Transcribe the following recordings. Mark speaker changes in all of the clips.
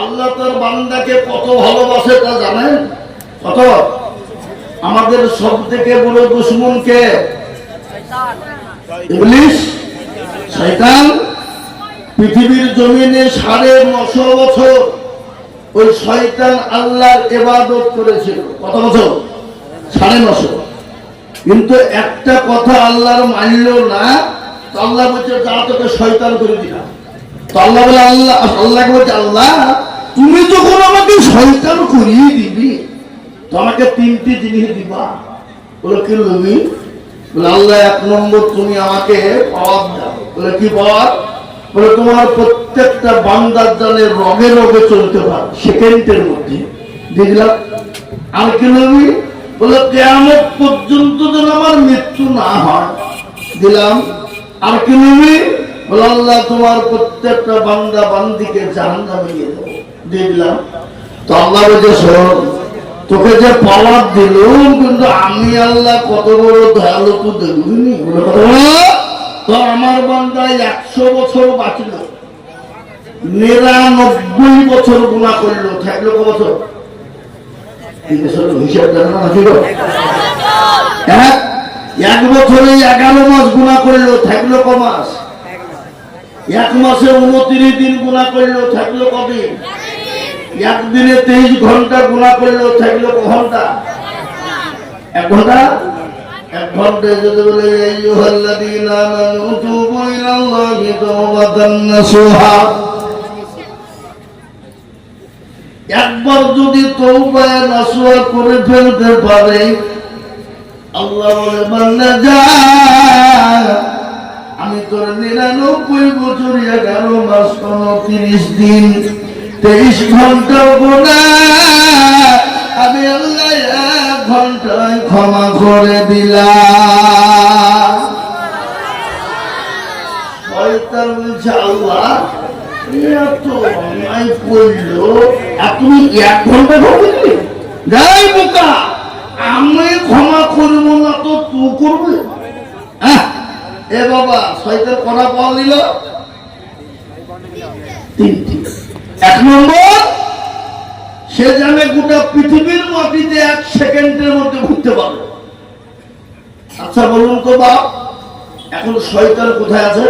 Speaker 1: আল্লাহ তার বান্দাকে কত ভালোবাসে তা জানেন? কত? আমাদের সব থেকে বড় দুশ্মনকে ইংলিশ শয়তান? পৃথিবীর জমিনে সাড়ে নশো বছর ওই শয়তান আল্লাহর এবাদত করেছিল। কত বছর? সাড়ে নশো। কিন্তু একটা কথা আল্লাহর মানল না আল্লাহ বলছে, যা তোকে শয়তান করে দিলাম। আল্লাহ বলে, আল্লাহ আল্লাহকে বলছে আল্লাহ, তুমি যখন আমাকে শয়তান করিয়ে দিবি, তো আমাকে তিনটি জিনিস দিবা। বলে, কি তুমি বলে, আল্লাহ, এক নম্বর তুমি আমাকে পাওয়ার দাও। বলে, কি পাওয়ার বলে, তোমার প্রত্যেকটা বান্দার জানে রগে রগে চলতে পারো, সেকেন্ডের মধ্যে। দেখলাম। আর কি নবী বলে কেমন পর্যন্ত যেন আমার মৃত্যু না হয়। দিলাম আর কি নবী আল্লাহ, তোমার প্রত্যেকটা বান্দা বান্দিকে দিয়ে দিলাম। তো আল্লাহ তোকে যে পাওয়ার দিল কিন্তু আমি আল্লাহ কত বড় দয়ালু, তো দেখবিনি কত? তো আমার বান্দায় একশো বছর বাঁচল। নিরানব্বই বছর গুণা করল। থাকল ক বছর এক এক বছরে এগারো মাস গুণা করল থাকল ক মাস। এক মাসে উনত্রিশ দিন গুণা করল থাকল কদিন একদিনে তেইশ ঘণ্টা গুণা করল থাকল ঘণ্টা? এক ঘণ্টা? যদি একবার যদি করে ফেলতে পারে, আল্লাহ আমি তোর নিরানব্বই বছর এগারো মাস তিরিশ দিন, তেইশ ঘণ্টা গোনা আমি ঘন্টায় ক্ষমা করে দিলাম। শয়তান এত অন্যায় করল তুমি এক ঘণ্টা ঘটে যাই বোকা আমি ক্ষমা করব না তো তুই করবে আহ, এ বাবা, শয়তান পাওয়া দিল? এক নম্বর, সে জানে গোটা পৃথিবীর মাটিতে এক সেকেন্ডের মধ্যে ঘুরতে পারবে আচ্ছা বলুন তো এখন শয়তান কোথায় আছে?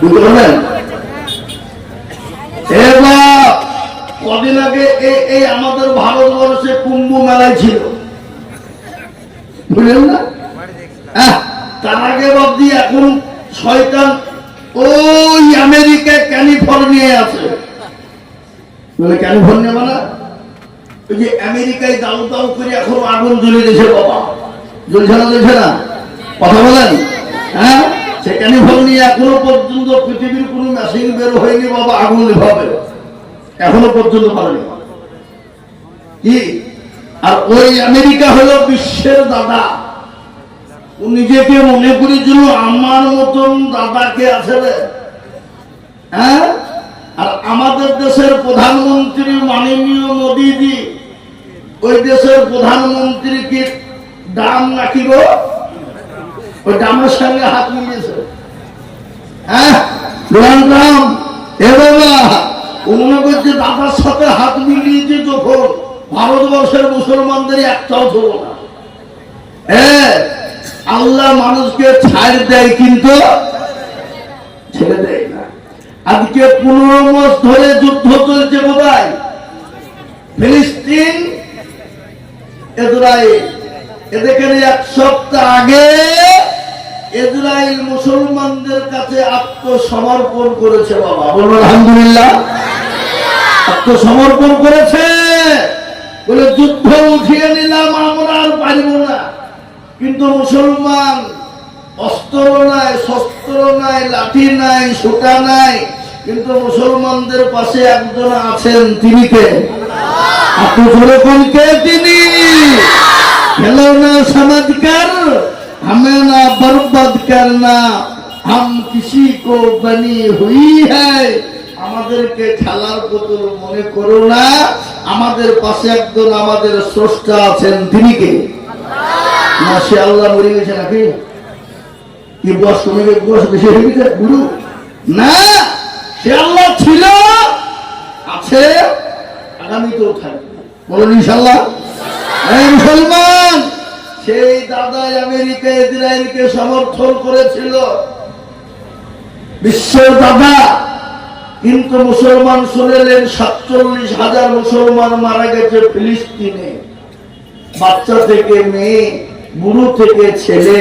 Speaker 1: বুঝতে পারলেন? কদিন আগে এই আমাদের ভারতবর্ষে কুম্ভ মেলায় ছিল। না? তার আগে এখন শয়তান ওই ক্যালিফোর্নিয়ায় আছে। বলে ক্যালিফোর্নিয়া মানে? ওই যে আমেরিকায় দাউ দাউ করে এখন আগুন জ্বলে দিয়েছে বাবা। জ্বলছে না জ্বলছে না? কথা বলেন। হ্যাঁ? সে ক্যালিফোর্নিয়া এখনও পর্যন্ত পৃথিবীর কোনো মেশিন বের হয়নি বাবা, আগুন এখনও পর্যন্ত পারেনি। কি? আর ওই আমেরিকা হলো বিশ্বের দাদা। নিজেকে মনে করেছিল আমার মতন দাদাকে আছে হ্যাঁ? আর আমাদের দেশের প্রধানমন্ত্রী মাননীয় মোদীজি, ওই দেশের প্রধানমন্ত্রী কি দাম নাকি ওই দামের সঙ্গে হাত মিলিয়েছে। হ্যাঁ? ট্রাম্প, এ বাবা মনে করছে দাদার সাথে হাত মিলিয়েছে যখন, ভারতবর্ষের মুসলমানদের একটাও ধরো না। হ্যাঁ? আল্লাহ মানুষকে ছাড় দেয় কিন্তু ছেড়ে দেয় না। আজকে পনেরো মাস ধরে যুদ্ধ চলছে বোধহয় ফিলিস্তিন, ইসরায়েল। এদের এক সপ্তাহ আগে ইসরায়েল মুসলমানদের কাছে আত্মসমর্পণ করেছে বাবা। বলুন, আলহামদুলিল্লাহ। আত্মসমর্পণ করেছে। বলে, যুদ্ধ উঠিয়ে নিলাম, আমরা আর পারিব না। কিন্তু মুসলমান অস্ত্র নাই, শস্ত্র নাই, লাঠি নাই, সুটা নাই। কিন্তু মুসলমানদের পাশে একজন আছেন তিনি কে? কে তিনি? খেলনা সমাজ কর, হমে না বরবাদ করনা হাম কিসি কো বনি হ্যায়। আমাদেরকে খেলার বোতল মনে করো না। আমাদের পাশে একজন আমাদের স্রষ্টা আছেন তিনি কে? মুসলমান, সেই আমেরিকা, ইসরায়েলকে সমর্থন করেছিল। বিশ্বের দাদা, কিন্তু মুসলমান শুনেলেন সাতচল্লিশ হাজার মুসলমান মারা গেছে ফিলিস্তিনে। বাচ্চা থেকে মেয়ে। বুড়ো থেকে ছেলে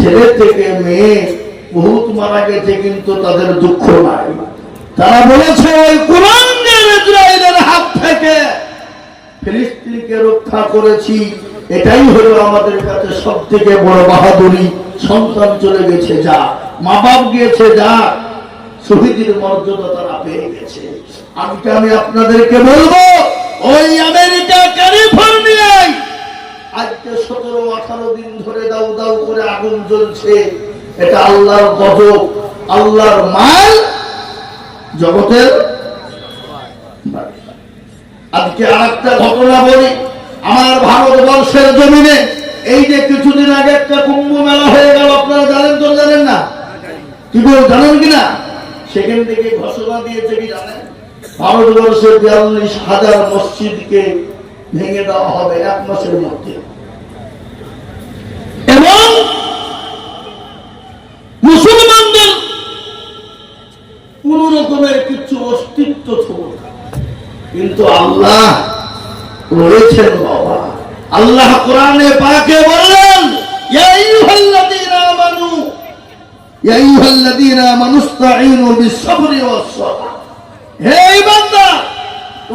Speaker 1: ছেলে থেকে মেয়ে, বহুত মারা গেছে কিন্তু তাদের দুঃখ নাই। তারা বলেছে, ওই ইসরায়েলের হাত থেকে ফিলিস্তিনকে রক্ষা করেছি। এটাই হলো আমাদের কাছে সব থেকে বড় বাহাদুরি। সন্তান চলে গেছে, যা। মা বাপ গিয়েছে, যা। শহীদের মর্যাদা তারা পেয়ে গেছে। আজকে আমি আপনাদেরকে বলব, ওই আমেরিকা ক্যালিফোর্নিয়ায় আজকে সতেরো, আঠারো দিন ধরে দাউ দাউ করে আগুন জ্বলছে। এটা আল্লাহর গজব, আল্লাহর মাল, জগতের আজকে আর একটা ঘটনা বলি, আমার ভারতবর্ষের জমিনে এই যে কিছুদিন আগে একটা কুম্ভ মেলা হয়ে গেল, আপনারা জানেন তো জানেন না? কি বল, জানেন কিনা সেখান থেকে ঘোষণা দিয়েছে কি জানেন? ভারতবর্ষের বিয়াল্লিশ হাজার মসজিদকে ভেঙে দেওয়া হবে এক মাসের মধ্যে এবং মুসলমানদের কোন রকমের কিছু অস্তিত্ব ছিল। কিন্তু আল্লাহ রয়েছেন বাবা আল্লাহ কোরআনে পাকে বললেন ইয়া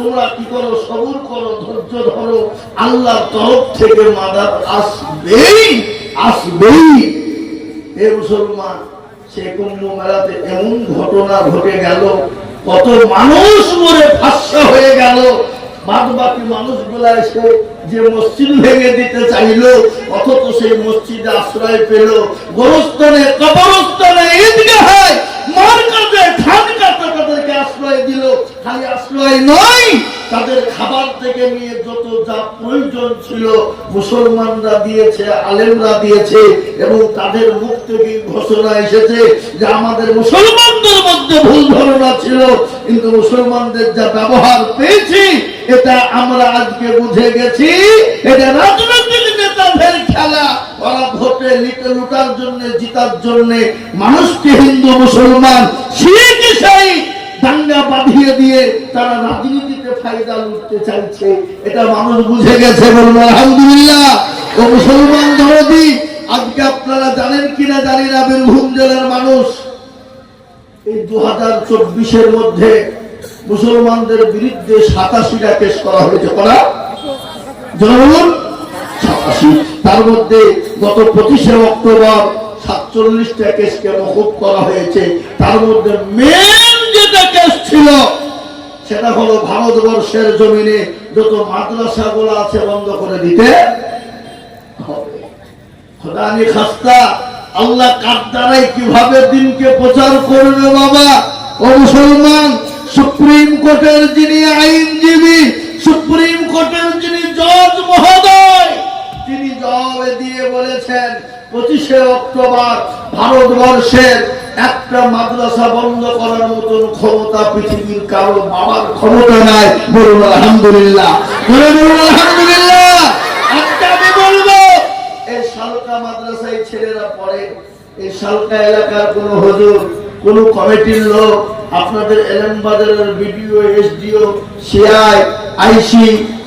Speaker 1: তোমরা কি করো? সবর করো, ধৈর্য ধরো। আল্লাহর তরফ থেকে মাদার আসবেই আসবেই। হে মুসলমান, সে কুম্ভ মেলাতে এমন ঘটনা ঘটে গেল, কত মানুষ মরে ফাঁসা হয়ে গেল। বাদ বাকি মানুষগুলা এসে যে মসজিদ ভেঙে দিতে চাইলো, অথচ সেই মসজিদে আশ্রয় পেল। গোরস্থানে, কবরস্থানে, ঈদগাহে মার তাদেরকে আশ্রয় দিল, খালি আশ্রয় নয়, তাদের খাবার থেকে নিয়ে যত যা প্রয়োজন ছিল, মুসলমানরা দিয়েছে, আলেমরা দিয়েছে, এবং তাদের মুখ থেকে ঘোষণা এসেছে যে আমাদের মুসলমানদের মধ্যে ভুল ধারণা ছিল, কিন্তু মুসলমানদের যা ব্যবহার পেয়েছি, এটা আমরা আজকে বুঝে গেছি। এটা রাজনৈতিক নেতাদের খেলা, ওরা ভোটে লিটে লুটার জন্য, জিতার জন্য, মানুষকে হিন্দু মুসলমান, শিখ দাঙ্গা বাঁধিয়ে দিয়ে তারা রাজনীতিতে ফায়দা লুটতে চাইছে। এটা মানুষ বুঝে গেছে বলব আলহামদুলিল্লাহ। ও মুসলমান দরদি আজকে আপনারা জানেন কিনা জানি না, বীরভূম জেলার মানুষ। এই দু হাজার চব্বিশের মধ্যে মুসলমানদের বিরুদ্ধে সাতাশিটা কেস করা হয়েছে। করা জনগণ? সাতাশি। তার মধ্যে গত পঁচিশে অক্টোবর সাতচল্লিশটা কেসকে মকুব করা হয়েছে? তার মধ্যে কেস ছিল, সেটা হলো ভারতবর্ষের জমিনে যত মাদ্রাসাগুলো আছে বন্ধ করে দিতে হবে। খাস্তা আল্লাহ কার দ্বারাই কীভাবে দিনকে প্রচার করবে বাবা? ও মুসলমান, সুপ্রিম কোর্টের যিনি আইনজীবী, সুপ্রিম কোর্টের যিনি জজ মহোদয়, তিনি জবাবে দিয়ে বলেছেন, পঁচিশে অক্টোবর ভারতবর্ষের একটা মাদ্রাসা বন্ধ করার মতন ক্ষমতা পৃথিবীর কারও বাবার ক্ষমতা নাই। বলুন আলহামদুলিল্লাহ। আলহামদুলিল্লাহ। একটা আমি বলব, এই শালকা মাদ্রাসায় ছেলেরা পড়ে, এই শালকা এলাকার কোন হুজুর, কোন কমিটির লোক, আপনাদের এলএম বাজারের বিডিও, এসডিও, সিআই, আইসি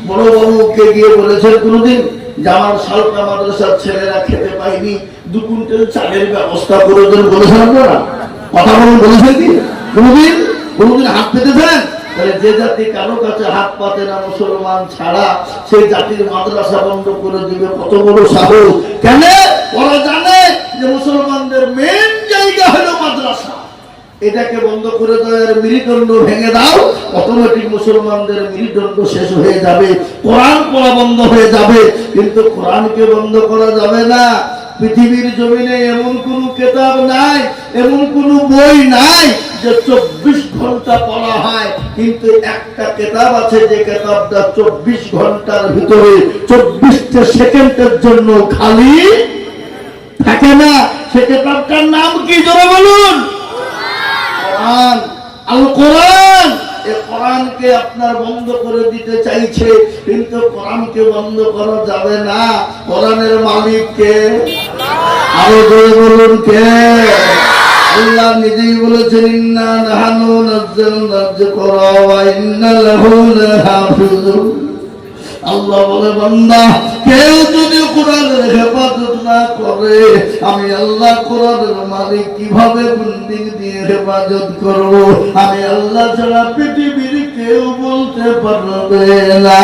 Speaker 1: বড় বাবুকে গিয়ে বলেছেন, কোনদিন যে শালকা মাদ্রাসার ছেলেরা খেতে পায়নি, দু কুইন্টাল চালের ব্যবস্থা করে দেন বলেছেন আপনারা কথা বলুন বলেছেন কি? কোনদিন? কোনদিন হাত পেতেছেন তাহলে যে জাতি কারও কাছে হাত পাতে না মুসলমান ছাড়া, সেই জাতির মাদ্রাসা বন্ধ করে দিবে কত বড় সাহস। কেন? ওরা জানে যে মুসলমানদের মেন জায়গা হলো মাদ্রাসা এটাকে বন্ধ করে দাও, এর মেরুদণ্ড ভেঙে দাও অটোমেটিক মুসলমানদের মেরুদণ্ড শেষ হয়ে যাবে, কোরআন পড়া বন্ধ হয়ে যাবে, কিন্তু কোরআনকে বন্ধ করা যাবে না। পৃথিবীর জমিনে এমন কোন কেতাব নাই, এমন কোন বই নাই যে চব্বিশ ঘণ্টা পড়া হয়, কিন্তু একটা কেতাব আছে যে কেতাবটা চব্বিশ ঘণ্টার ভিতরে, চব্বিশটা সেকেন্ডের জন্য খালি থাকে না। সে কেতাবটার নাম কি? জোরে বলুন। কোরআনকে আপনার বন্ধ করে দিতে চাইছে, কিন্তু কোরআনকে বন্ধ করা যাবে না। কোরআনের মালিককে আরও জোরে বলুন কে? আল্লাহ নিজেই বলেছেন, ইন্না নাহানু ওয়া ইন্না লাহু আল্লাহ বলে, বান্দা, কেউ যদি কোরআনের হেফাজত না করে, আমি আল্লাহ কোরআনের মালিক কীভাবে বন্দিক দিয়ে হেফাজত করব? আমি আল্লাহ ছাড়া পৃথিবীর কেউ বলতে পারবে না।